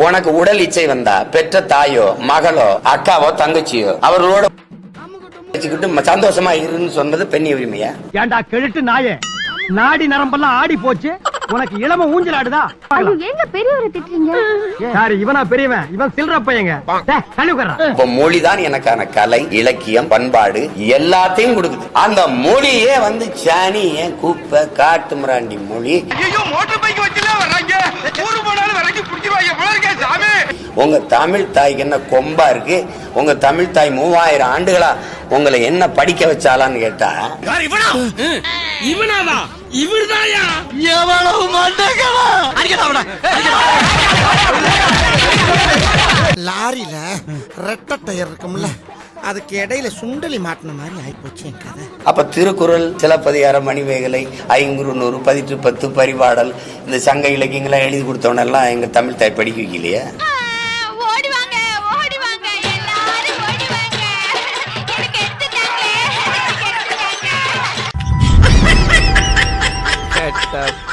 உனக்கு உடல் இச்சை வந்தா பெற்ற தாயோ மகளோ அக்காவோ தங்கச்சியோ அவர்களோட சந்தோஷமா இருன்னு சொன்னது பெண் உரிமையா? ஏண்டா கெழுட்டு நாயே? நாடி நரம்பெல்லாம் ஆடி போச்சு உனக்கு இளம ஊஞ்சல் ஆடுதா ஐயோ ஏங்க பெரியவரை திட்டுறீங்க? யாரு இவனா பெரியவன். இவன் சில்ற பையங்க. இப்ப மொழிதான் எனக்கான கலை இலக்கியம் பண்பாடு எல்லாத்தையும் கொடுக்குது. அந்த மொழியே வந்து சாணி ஏன் கூப்ப காட்டு மிராண்டி மொழி. ஐயோ மோட்டர் பைக் வச்சுல வராங்க ஊரு போனாலும் விலைக்கு பிடிச்சிருவாங்க போல சாமி. உங்க தமிழ் தாய்க்கு என்ன கொம்பா இருக்கு? உங்க தமிழ் தாய் மூவாயிரம் ஆண்டுகளா உங்களை என்ன படிக்க வச்சாலான்னு கேட்டா யார் இவனா? இவனாவா? இவர்தாயா? எவ்வளவு மண்டகளா லாரியில ரெட்டை டயர் இருக்கும்ல அதுக்கு இடையில சுண்டலி மாட்டின மாதிரி ஆயிப்போச்சு என் கதை. அப்ப திருக்குறள் சிலப்பதிகாரம் மணிமேகலை ஐங்குறு நூறு பதிற்று பத்து பரிபாடல் இந்த சங்க இலக்கியங்களை எழுதி கொடுத்தவனெல்லாம் எங்க தமிழ் தாய் படிக்க வைக்கலையா?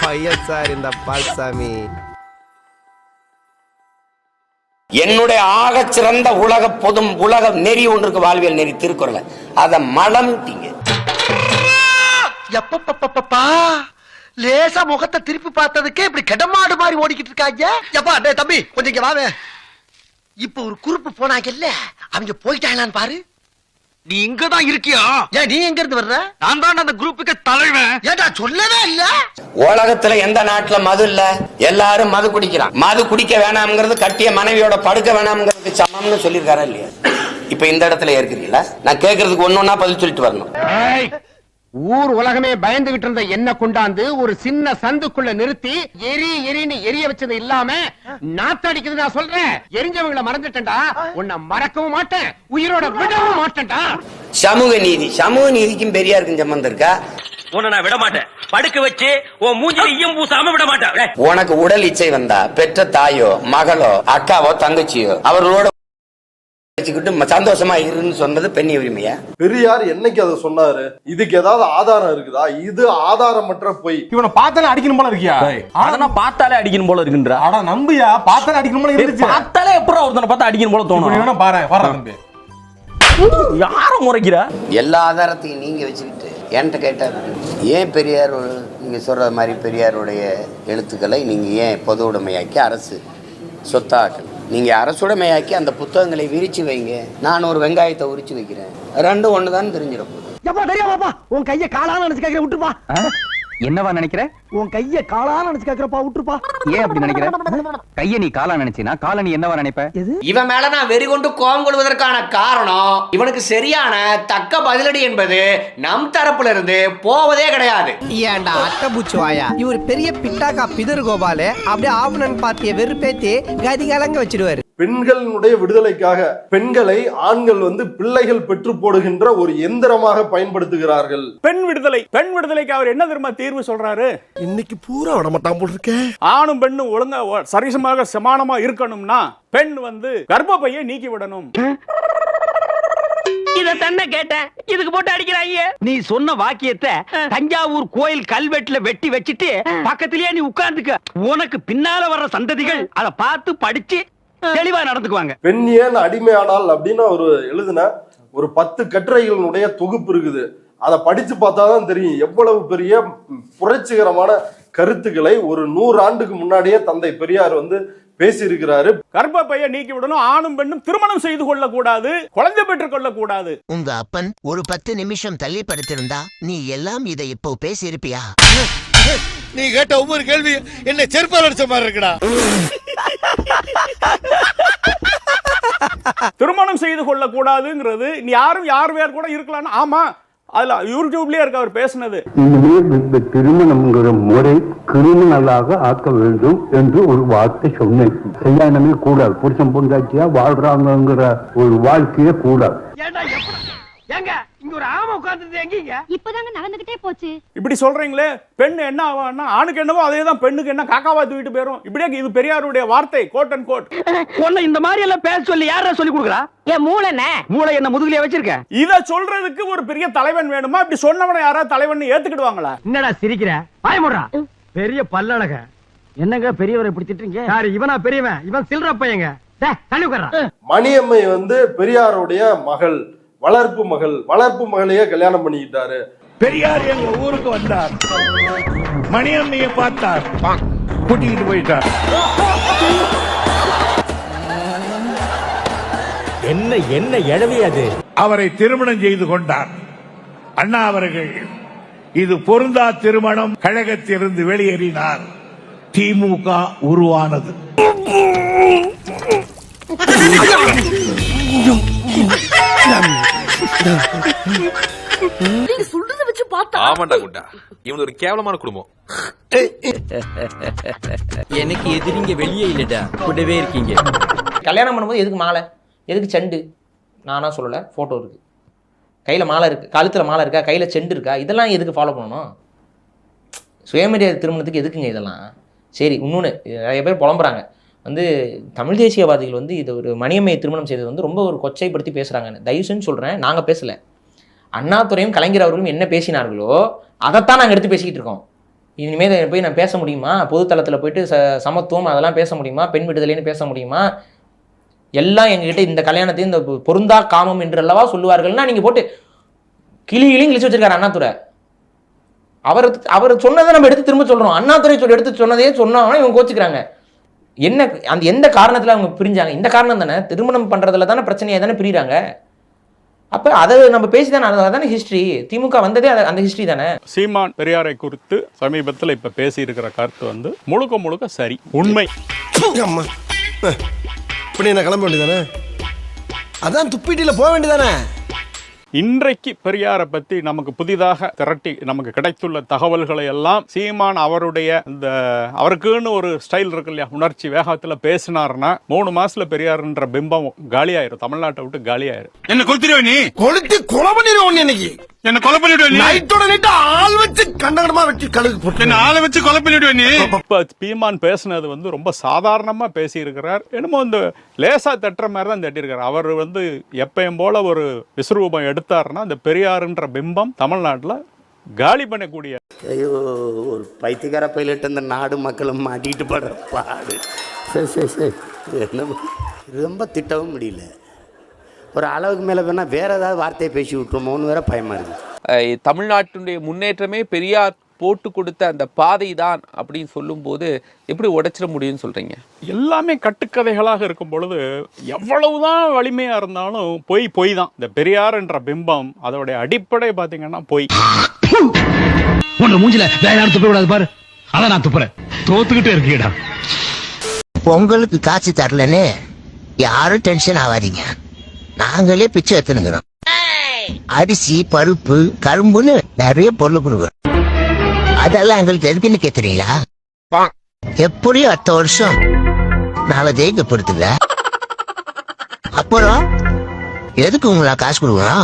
பையன் சார் இந்த பால்சாமி. என்னுடைய ஆகச் சிறந்த உலக பொதும் உலக நெறி ஒன்று இருக்கு வாழ்வியல் நெறி திருக்குறளை. அதை மலம்ட்டீங்க எப்பப்பப்பப்பா லேசா முகத்தை திருப்பி பார்த்ததுக்கே இப்படி கிடமாடு மாதிரி ஓடிக்கிட்டு இருக்காங்க. எப்பா டேய் தம்பி கொஞ்சம் இங்க வாவே. இப்ப ஒரு குறுப்பு போனாங்கல்ல அவங்க போயிட்டாங்களான்னு பாரு. நீ இங்க தான் இருக்கியா? ஏன் நீ எங்க இருந்து வர்ற? நான் தான் அந்த குரூப்புக்கு தலைவன். ஏடா சொல்லவே இல்ல? உலகத்துல எந்த நாட்டுல மது இல்ல? எல்லாரும் மது குடிக்கிறான். மது குடிக்க வேணாம்ங்கிறது கட்டிய மனைவியோட படுக்க வேணாம்ங்கிறதுக்கு சமம்னு சொல்லியிருக்காரா இல்லையா? இப்ப இந்த இடத்துல இருக்கிறீங்களா நான் கேட்கறதுக்கு ஒன்னொன்னா பதில் சொல்லிட்டு வரணும். ஊர் உலகமே பயந்துகிட்டு இருந்த என்ன கொண்டாந்து ஒரு சின்ன சந்துக்குள்ள நிறுத்தி எரி எரின்னு எரிய வச்சது இல்லாம நாத்தடிக்குது நான் சொல்றேன் எரிஞ்சவங்களை மறந்துட்டேன்டா. உன்னை மறக்கவும் மாட்டேன். உயிரோட விடவும் மாட்டேன்டா. சமூக நீதி. சமூக நீதிக்கும் பெரியாருக்கும் சம்பந்தம் இருக்கா? உன்னை நான் விட மாட்டேன் படுக்க வச்சு உன் மூஞ்சில ஈயம் பூசாம விட மாட்டேன் உனக்கு உடல் இச்சை வந்தா பெற்ற தாயோ மகளோ அக்காவோ தங்கச்சியோ அவர்களோட வச்சுக்கிட்டு சந்தோஷமா இருன்னு சொன்னது பெண்ணி உரிமையா? பெரியார் என்னைக்கு அதை சொன்னாரு? இதுக்கு ஏதாவது ஆதாரம் இருக்குதா? இது ஆதாரமற்ற பொய். இவனை பார்த்தாலே அடிக்கணும் போல இருக்கியா? அதெல்லாம் பார்த்தாலே அடிக்கணும் போல இருக்குன்ற? அட நம்பியா பார்த்தாலே அடிக்கணும் போல இருந்துச்சு. பார்த்தாலே எப்பறம் ஒருத்தனை பார்த்தா அடிக்கணும் போல தோணும்? வேணா பாரு வர தம்பி. யார முறைக்கிறா? எல்லா ஆதாரத்தையும் நீங்க வச்சுக்கிட்டு என்கிட்ட கேட்டா ஏன் பெரியார் ஒரு- நீங்க சொல்ற மாதிரி பெரியாருடைய எழுத்துக்களை நீங்க ஏன் பொது உடைமையாக்கி அரசு சொத்தாக்கல் நீங்க அரசுடைமையாக்கி அந்த புத்தகங்களை விரிச்சு வைங்க. நான் ஒரு வெங்காயத்தை உரிச்சு வைக்கிறேன். ரெண்டும் ஒண்ணுதான் தெரிஞ்சிடும் எப்பா தெரியாமாப்பா உன் கைய காலான்னு நினைச்சு கேக்குற விட்டுப்பா. என்னவா நினைக்கிற? உன் கைய காலான்னு நினைச்சு கேக்குறப்பா விட்டுருப்பா. ஏன் அப்படி நினைக்கிற? கைய நீ காலா நினைச்சினா கால நீ என்னவா நினைப்ப? இவன் மேல நான் வெறி கொண்டு கோபம் கொள்வதற்கான காரணம் இவனுக்கு சரியான தக்க பதிலடி என்பது நம் தரப்புல இருந்து போவதே கிடையாது. ஏன்டா அட்டபூச்சி வாயா? இவர் பெரிய பிட்டாக்கா பிதர் கோபாலு. அப்படியே ஆவணன் பார்ட்டிய வெறுப்பேத்தி கதி கலங்க வச்சிடுவாரு. பெண்களினுடைய விடுதலைக்காக பெண்களை ஆண்கள் வந்து பிள்ளைகள் பெற்று போடுகின்ற ஒரு எந்திரமாக பயன்படுத்துகிறார்கள். பெண் விடுதலை பெண் விடுதலைக்கு அவர் என்ன தெரியுமா தீர்வு சொல்றாரு? இன்னைக்கு பூரா விட மாட்டான் போல் இருக்கேன் ஆணும் பெண்ணும் ஒழுங்கா சரிசமாக சமானமா இருக்கணும்னா பெண் வந்து கர்ப்பப்பையை நீக்கி விடணும். இத தன்ன கேட்டேன் இதுக்கு போட்டு அடிக்கிறாங்க நீ சொன்ன வாக்கியத்தை தஞ்சாவூர் கோயில் கல்வெட்டுல வெட்டி வச்சிட்டு பக்கத்திலேயே நீ உட்கார்ந்துக்க. உனக்கு பின்னால வர்ற சந்ததிகள் அத பார்த்து படிச்சு தெளிவா நடந்துக்குவாங்க. பெண் ஏன் அடிமையானால் அப்படின்னு ஒரு எழுதின ஒரு பத்து கட்டுரைகளினுடைய தொகுப்பு இருக்குது. அதை படிச்சு பார்த்தாதான் தெரியும் எவ்வளவு பெரிய புரட்சிகரமான கருத்துக்களை ஒரு நூறு ஆண்டுக்கு முன்னாடியே தந்தை பெரியார் வந்து பேசியிருக்கிறாரு. கர்ப்பப்பையை நீக்கி விடணும் ஆணும் பெண்ணும் திருமணம் செய்து கொள்ள கூடாது குழந்தை பெற்றுக் கொள்ள கூடாது உங்க அப்பன் ஒரு பத்து நிமிஷம் தள்ளி படுத்திருந்தா நீ எல்லாம் இதை இப்போ பேசியிருப்பியா? நீ கேட்ட ஒவ்வொரு கேள்வி என்ன செருப்பால் அடிச்ச மாதிரி இருக்குடா. திருமணம் செய்து கொள்ள கூடாதுங்கிறது நீ யாரும் யார் வேறு கூட இருக்கலாம்னு ஆமா அதுல யூடியூப்லயே இருக்கு அவர் பேசுனது. இனிமேல் இந்த திருமணம்ங்கிற முறை கிரிமினலாக ஆக்க வேண்டும் என்று ஒரு வார்த்தை சொன்னேன். கல்யாணமே கூடாது. புருஷன் பொண்டாட்டியா வாழ்றாங்கிற ஒரு வாழ்க்கையே கூடாது ஏண்டா எப்ப ஏங்க இங்க ஒரு ஆமை உட்கார்ந்தது எங்கீங்க? இப்பதாங்க நடந்துகிட்டே போச்சு. இப்படி சொல்றீங்களே பெண் என்ன ஆவான்னா ஆணுக்கு என்னவோ அதே தான் பெண்ணுக்கு என்ன காக்காவா தூக்கிட்டு போயிரும். இப்படியே இது பெரியாருடைய வார்த்தை கோட் அண்ட் கோட் உன்னை இந்த மாதிரி எல்லாம் பேச சொல்லி யாரா சொல்லி கொடுக்குறா? என் மூளைனே மூளை என்ன முதுகுலயே வச்சிருக்க? இத சொல்றதுக்கு ஒரு பெரிய தலைவன் வேணுமா? இப்படி சொன்னவனை யாராவது தலைவன் ஏத்துக்கிடுவாங்களா? என்னடா சிரிக்கிற? பயமுடுறா பெரிய பல்லழக. என்னங்க பெரியவரை இப்படி திட்டுறீங்க? யாரு இவனா பெரியவன்? இவன் சில்ற பையங்க. மணியம்மை வந்து பெரியாருடைய மகள். வளர்ப்பு மகள் வளர்ப்பு மகளையே கல்யாணம் பண்ணிக்கிட்டாரு. பெரியார் எங்க ஊருக்கு வந்தார். மணியம்மைய பார்த்தார். கூட்டிக்கிட்டு போயிட்டார். என்ன என்ன எழவி அது? அவரை திருமணம் செய்து கொண்டார். அண்ணா அவர்கள் இது பொருந்தா திருமணம் கழகத்திலிருந்து வெளியேறினார். திமுக உருவானது. ஆமாண்டா குண்டா. இவன் ஒரு கேவலமான குடும்பம். எனக்கு எதிரிங்க வெளியே இல்லடா. கூடவே இருக்கீங்க. கல்யாணம் பண்ணும்போது எதுக்கு மாலை? எதுக்கு செண்டு? நானா சொல்லலை ஃபோட்டோ இருக்கு. கையில் மாலை இருக்கு கழுத்தில் மாலை இருக்கா கையில் செண்டு இருக்கா? இதெல்லாம் எதுக்கு ஃபாலோ பண்ணணும்? சுயமரியாதை திருமணத்துக்கு எதுக்குங்க இதெல்லாம்? சரி இன்னொன்று நிறைய பேர் புலம்புறாங்க. வந்து தமிழ் தேசியவாதிகள் வந்து இது ஒரு மணியம்மையை திருமணம் செய்தது வந்து ரொம்ப ஒரு கொச்சைப்படுத்தி பேசுகிறாங்கன்னு தயவுசுன்னு சொல்கிறேன் நாங்கள் பேசலை. அண்ணாத்துறையும் கலைஞர் அவர்களும் என்ன பேசினார்களோ அதைத்தான் நாங்கள் எடுத்து பேசிக்கிட்டு இருக்கோம். இனிமேல் போய் நான் பேச முடியுமா? பொதுத்தளத்தில் போயிட்டு ச சமத்துவம் அதெல்லாம் பேச முடியுமா? பெண் விடுதலைன்னு பேச முடியுமா? எல்லாம் எங்ககிட்ட இந்த கல்யாணத்தையும் இந்த பொ- பொருந்தா காமம் என்று அல்லவா சொல்லுவார்கள்னா நீங்கள் போட்டு கிளி கிளியும் கிழிச்சு வச்சிருக்காரு அண்ணாத்துறை அவர் அவர் சொன்னதை நம்ம எடுத்து திரும்ப சொல்கிறோம் அண்ணாத்துறை சொல்லி எடுத்து சொன்னதையே சொன்னோம்னா இவங்க கோச்சிக்கிறாங்க. என்ன அந்த எந்த காரணத்தில் அவங்க பிரிஞ்சாங்க? இந்த காரணம் தானே. திருமணம் பண்ணுறதுல தானே பிரச்சனையை தானே பிரிகிறாங்க அப்போ அதை நம்ம பேசி தானே அதானே ஹிஸ்ட்ரி திமுக வந்ததே அது- அந்த ஹிஸ்ட்ரி தானே. சீமான் பெரியாரை குறித்து சமீபத்தில் இப்ப பேசி இருக்கிற கருத்து வந்து முழுக்க முழுக்க சரி உண்மை. அம்மா. இப்படி என்ன கிளம்ப வேண்டியதானே அதான் துப்பிட்டில போக வேண்டியதானே இன்றைக்கு பெரியாரை பத்தி நமக்கு புதிதாக திரட்டி நமக்கு கிடைத்துள்ள தகவல்களை எல்லாம் சீமான் அவருடைய இந்த அவருக்குன்னு ஒரு ஸ்டைல் இருக்கு இல்லையா? உணர்ச்சி வேகத்துல பேசினார்னா மூணு மாசத்துல பெரியார்ன்ற பிம்பம் காலியாயிரும். தமிழ்நாட்டை விட்டு காலியாயிரும். என்ன கொளுத்திடுவ நீ? கொளுத்தி கொலை பண்ணிடுவோம் இன்னைக்கு. என்ன கொலை பண்ணிடுவ நீ? நைட்டோட நைட்டு ஆள் வச்சு கண்டகடமா வச்சு கழுகு போட்டு என்ன ஆளை வச்சு கொலை பண்ணிடுவ நீ? இப்ப பீமான் பேசுனது வந்து ரொம்ப சாதாரணமா பேசி இருக்கிறார் என்னமோ இந்த லேசா தட்டுற மாதிரி தான் தட்டியிருக்காரு. அவர் வந்து எப்பயும் போல ஒரு விஸ்வரூபம் எடுத்தாருன்னா இந்த பெரியாருன்ற பிம்பம் தமிழ்நாட்டுல காலி பண்ணக்கூடிய ஐயோ ஒரு பைத்தியக்கார பைலட் அந்த நாடு மக்களும் மாட்டிட்டு படுற பாடு. சரி சரி சரி. ரொம்ப திட்டவும் முடியல. ஒரு அளவுக்கு மேலே வேணால் வேற ஏதாவது வார்த்தையை பேசி விட்டுருமோன்னு வேற பயமா இருக்குது தமிழ்நாட்டினுடைய முன்னேற்றமே பெரியார் போட்டு கொடுத்த அந்த பாதை தான் அப்படின்னு சொல்லும்போது எப்படி உடைச்சிட முடியும்னு சொல்றீங்க? எல்லாமே கட்டுக்கதைகளாக இருக்கும் பொழுது எவ்வளவுதான் வலிமையா இருந்தாலும் பொய் பொய் தான் இந்த பெரியார் என்ற பிம்பம் அதோடைய அடிப்படை பாத்தீங்கன்னா பொய். உன்னை மூஞ்சில வேற யாரும் துப்ப கூடாது பாரு. அதான் நான் துப்புறேன். தோத்துக்கிட்டே இருக்கீடா பொங்கலுக்கு காசு தரலன்னு யாரும் டென்ஷன் ஆகாதீங்க. நாங்களே பிச்சை எடுத்துனுங்கிறோம் அரிசி பருப்பு கரும்புன்னு நிறைய பொருள் கொடுக்குறோம். அதெல்லாம் எங்களுக்கு எதுக்குன்னு கேக்குறீங்களா? எப்படியும் அடுத்த வருஷம். நாளை ஜெயிக்க பொறுத்துங்க அப்புறம் எதுக்கு உங்களா காசு கொடுக்குறோம்?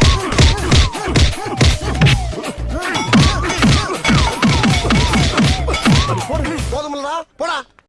போதுமில்லடா. போடா.